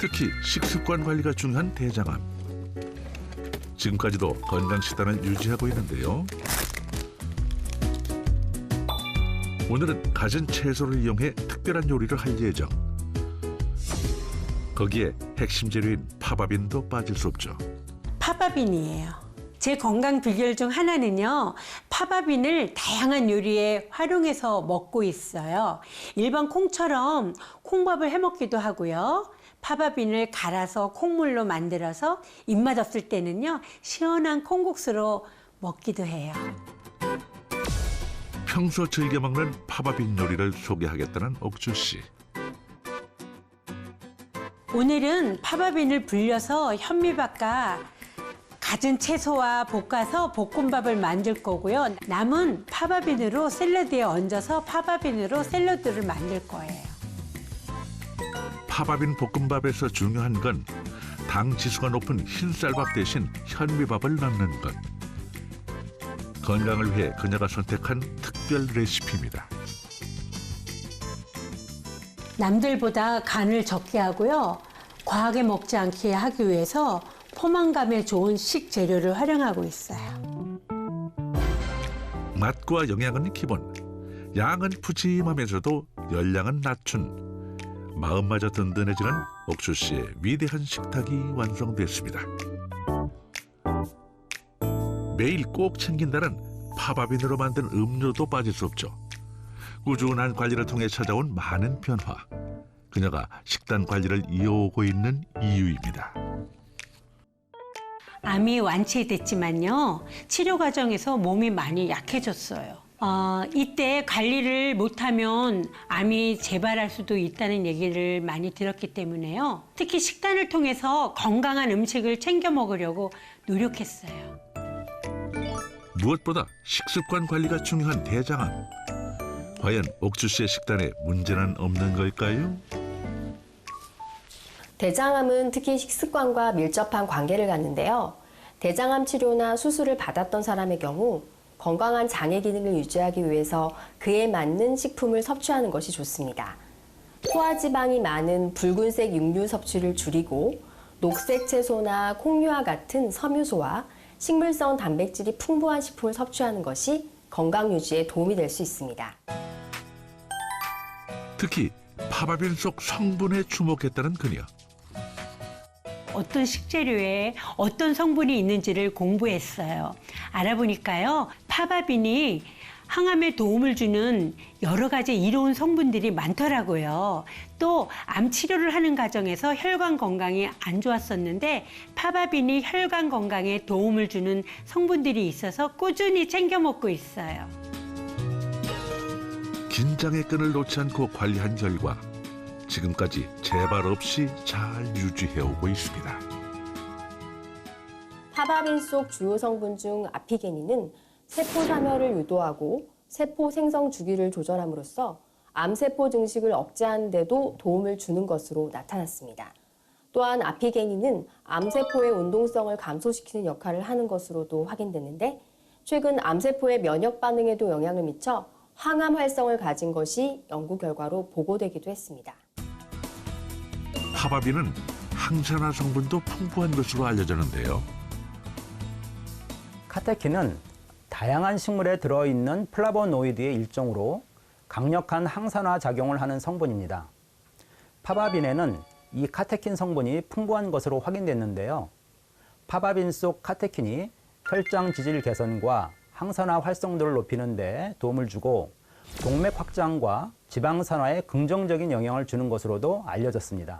특히 식습관 관리가 중요한 대장암. 지금까지도 건강 식단을 유지하고 있는데요. 오늘은 갖은 채소를 이용해 특별한 요리를 할 예정. 거기에 핵심 재료인 파바빈도 빠질 수 없죠. 파바빈이에요. 제 건강 비결 중 하나는요, 파바빈을 다양한 요리에 활용해서 먹고 있어요. 일반 콩처럼 콩밥을 해 먹기도 하고요. 파바빈을 갈아서 콩물로 만들어서 입맛 없을 때는요, 시원한 콩국수로 먹기도 해요. 평소 즐겨 먹는 파바빈 요리를 소개하겠다는 옥주 씨. 오늘은 파바빈을 불려서 현미밥과 갖은 채소와 볶아서 볶음밥을 만들 거고요. 남은 파바빈으로 샐러드에 얹어서 파바빈으로 샐러드를 만들 거예요. 파바빈 볶음밥에서 중요한 건 당 지수가 높은 흰쌀밥 대신 현미밥을 넣는 것. 건강을 위해 그녀가 선택한 특별 레시피입니다. 남들보다 간을 적게 하고요. 과하게 먹지 않게 하기 위해서 포만감에 좋은 식재료를 활용하고 있어요. 맛과 영양은 기본, 양은 푸짐하면서도 열량은 낮춘 마음마저 든든해지는 옥수 씨의 위대한 식탁이 완성됐습니다. 매일 꼭 챙긴다는 파바빈으로 만든 음료도 빠질 수 없죠. 꾸준한 관리를 통해 찾아온 많은 변화. 그녀가 식단 관리를 이어오고 있는 이유입니다. 암이 완치됐지만요. 치료 과정에서 몸이 많이 약해졌어요. 어, 이때 관리를 못하면 암이 재발할 수도 있다는 얘기를 많이 들었기 때문에요. 특히 식단을 통해서 건강한 음식을 챙겨 먹으려고 노력했어요. 무엇보다 식습관 관리가 중요한 대장암. 과연 옥주 씨의 식단에 문제는 없는 걸까요? 대장암은 특히 식습관과 밀접한 관계를 갖는데요. 대장암 치료나 수술을 받았던 사람의 경우 건강한 장애 기능을 유지하기 위해서 그에 맞는 식품을 섭취하는 것이 좋습니다. 포화지방이 많은 붉은색 육류 섭취를 줄이고 녹색 채소나 콩류와 같은 섬유소와 식물성 단백질이 풍부한 식품을 섭취하는 것이 건강 유지에 도움이 될 수 있습니다. 특히 파바빈 속 성분에 주목했다는 그녀. 어떤 식재료에 어떤 성분이 있는지를 공부했어요. 알아보니까요, 파바빈이 항암에 도움을 주는 여러 가지 이로운 성분들이 많더라고요. 또 암 치료를 하는 과정에서 혈관 건강이 안 좋았었는데 파바빈이 혈관 건강에 도움을 주는 성분들이 있어서 꾸준히 챙겨 먹고 있어요. 긴장의 끈을 놓지 않고 관리한 결과 지금까지 재발 없이 잘 유지해오고 있습니다. 파바빈 속 주요 성분 중 아피게닌은 세포 사멸을 유도하고 세포 생성 주기를 조절함으로써 암세포 증식을 억제하는 데도 도움을 주는 것으로 나타났습니다. 또한 아피게닌은 암세포의 운동성을 감소시키는 역할을 하는 것으로도 확인됐는데 최근 암세포의 면역 반응에도 영향을 미쳐 항암 활성을 가진 것이 연구 결과로 보고되기도 했습니다. 파바빈은 항산화 성분도 풍부한 것으로 알려졌는데요. 카테킨은 다양한 식물에 들어있는 플라보노이드의 일종으로 강력한 항산화 작용을 하는 성분입니다. 파바빈에는 이 카테킨 성분이 풍부한 것으로 확인됐는데요. 파바빈 속 카테킨이 혈장 지질 개선과 항산화 활성도를 높이는 데 도움을 주고 동맥 확장과 지방 산화에 긍정적인 영향을 주는 것으로도 알려졌습니다.